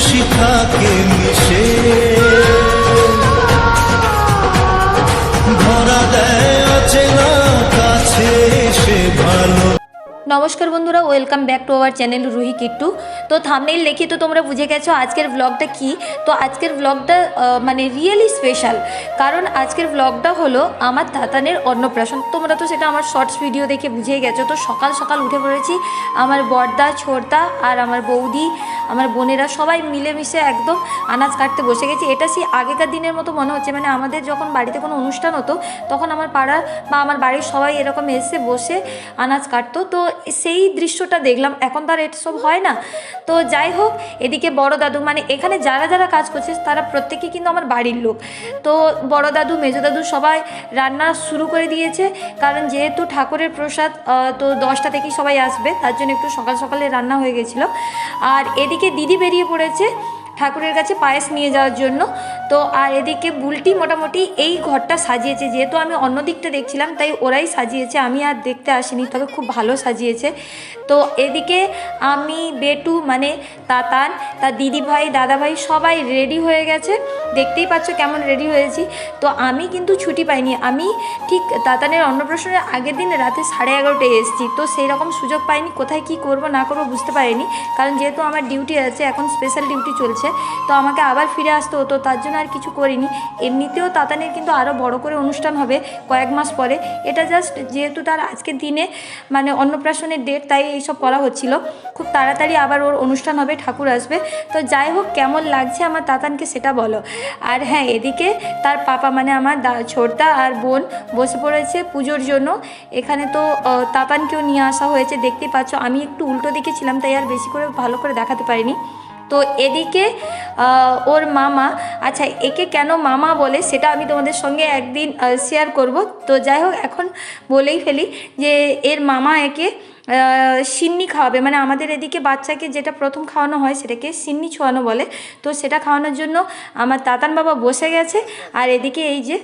খুশি থাকে মিশে। ধরা দেয় অচেনা নমস্কার বন্ধুরা welcome back to our channel Ruhi Kittu তো থামনেইল দেখে তো তোমরা বুঝে গেছো আজকের ব্লগটা কি? তো আজকের ব্লগটা মানে রিয়েলি স্পেশাল কারণ আজকের ব্লগটা হলো আমার দাতানের অন্নপ্রাশন। তোমরা তো সেটা আমার শর্টস ভিডিও দেখে বুঝে গেছো। তো সকাল সকাল উঠে পড়েছি, আমার বর্দা ছোড়দা আর আমার বৌদি, আমার বোনেরা সবাই মিলেমিশে একদম আনাজ কাটতে বসে গেছি। এটা সেই আগেকার দিনের মতো মনে হচ্ছে মানে আমাদের যখন বাড়িতে কোনো অনুষ্ঠান হতো, তখন আমার পাড়া বা আমার বাড়ির সবাই এরকম এসে বসে আনাজ কাটতো। তো সেই দৃশ্যটা দেখলাম। এখন তো আর সব হয় না। তো যাই হোক, এদিকে বড় দাদু মানে এখানে যারা যারা কাজ করছে, তারা প্রত্যেকে কিন্তু আমার বাড়ির লোক। তো বড় দাদু, মেজো দাদু সবাই রান্না শুরু করে দিয়েছে। কারণ যেহেতু ঠাকুরের প্রসাদ তো দশটা থেকেই সবাই আসবে, তার জন্য একটু সকাল সকালে রান্না হয়ে গেছিল। আর এদিকে দিদি বেরিয়ে পড়েছে ঠাকুরের কাছে পায়েস নিয়ে যাওয়ার জন্য। তো, আর এদিকে বুলটি মোটামুটি এই ঘরটা সাজিয়েছে। যেহেতু আমি অন্য দিকটা দেখছিলাম, তাই ওরাই সাজিয়েছে। আমি আর দেখতে আসিনি, তবে খুব ভালো সাজিয়েছে। তো, এদিকে আমি, বেটু মানে তাতান, তার দিদি ভাই দাদা ভাই সবাই রেডি হয়ে গেছে। দেখতেই পাচ্ছ কেমন রেডি হয়েছি। তো, আমি কিন্তু ছুটি পাইনি। আমি ঠিক তাতানের অন্নপ্রাশনের আগের দিন রাতে সাড়ে এগারোটায় এসেছি। তো সেই রকম সুযোগ পাইনি, কোথায় কি করব, না করব বুঝতে পারিনি। কারণ যেহেতু আমার ডিউটি আছে, এখন স্পেশাল ডিউটি চলছে। তো, আমাকে আবার ফিরে আসতে হতো, তার জন্য আর কিছু করিনি। এমনিতেও তাতানের কিন্তু আরও বড় করে অনুষ্ঠান হবে কয়েক মাস পরে। এটা জাস্ট যেহেতু তার আজকের দিনে মানে অন্নপ্রাশনের ডেট তাই এইসব করা হচ্ছিল। খুব তাড়াতাড়ি আবার ওর অনুষ্ঠান হবে, ঠাকুর আসবে। তো যাই হোক, কেমন লাগছে আমার তাতানকে সেটা বলো। আর হ্যাঁ এদিকে তার পাপা মানে আমার দা, ছোটদা আর বোন বসে পড়েছে পুজোর জন্য। এখানে তো তাতানকেও নিয়ে আসা হয়েছে, দেখতেই পাচ্ছ। আমি একটু উল্টো দিকে ছিলাম, তাই আর বেশি করে ভালো করে দেখাতে পারিনি। তো এদিকে ওর মামা আচ্ছা একে কেন মামা বলে সেটা আমি তোমাদের সঙ্গে একদিন শেয়ার করব। তো যাই হোক, এখন বলেই ফেলি যে এর মামা একে সিন্নি খাওয়াবে। মানে আমাদের এদিকে বাচ্চাকে যেটা প্রথম খাওয়ানো হয় সেটাকে সিন্নি ছোয়ানো বলে। তো সেটা খাওয়ানোর জন্য আমার তাতান বাবা বসে গেছে। আর এদিকে এই যে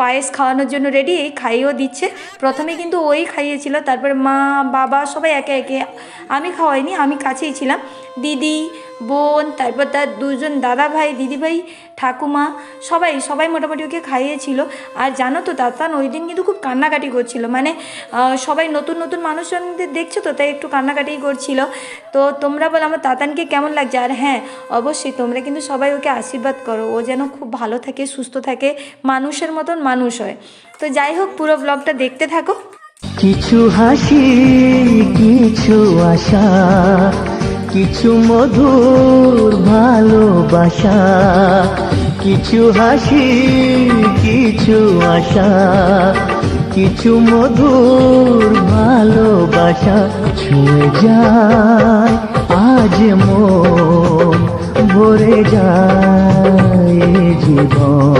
পায়েস খাওয়ানোর জন্য রেডি এই খাইয়েও দিচ্ছে। প্রথমে কিন্তু ওই খাইয়েছিল, তারপরে মা, বাবা সবাই একে একে। আমি খাওয়াইনি, আমি কাছেই ছিলাম। দিদি, বোন, তারপর তার দুজন দাদা ভাই, দিদি ভাই, ঠাকুমা, সবাই সবাই মোটামুটি ওকে খাইয়েছিল। আর জানো তো, তাতান ওই দিন কিন্তু খুব কান্নাকাটি করছিল। মানে সবাই নতুন নতুন মানুষজনদের দেখছ তো, তাই একটু কান্নাকাটি করছিল। তো তোমরা বলো, আমার তাতানকে কেমন লাগছে? আর হ্যাঁ অবশ্যই তোমরা কিন্তু সবাই ওকে আশীর্বাদ করো। ও যেন খুব ভালো থাকে, সুস্থ থাকে মানুষের মতন মানুষ হয়। তো যাই হোক, পুরো ব্লগটা দেখতে থাকো। কিছু হাসি, কিছু আশা, কিছু মধুর ভালোবাসা, কিছু হাসি, কিছু আশা, কিছু মধুর ভালোবাসা। ছুঁয়ে যায়, আজ মন ভরে যায় জীবন।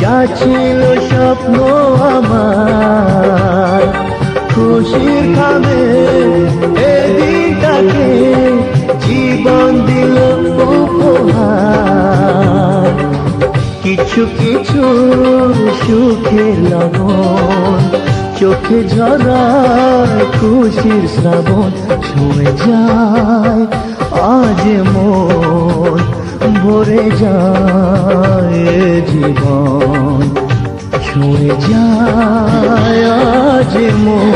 যা ছিল স্বপ্ন আমার, খুশির খাবে এদিনটাকে জীবন দিল উপহার। কিছু কিছু সুখের লগন চোখে ঝরায় খুশির শ্রাবণ, ছুঁয়ে যায় আজ মন। ভরে যায় জীবন ছুঁয়ে যায় আজ মন।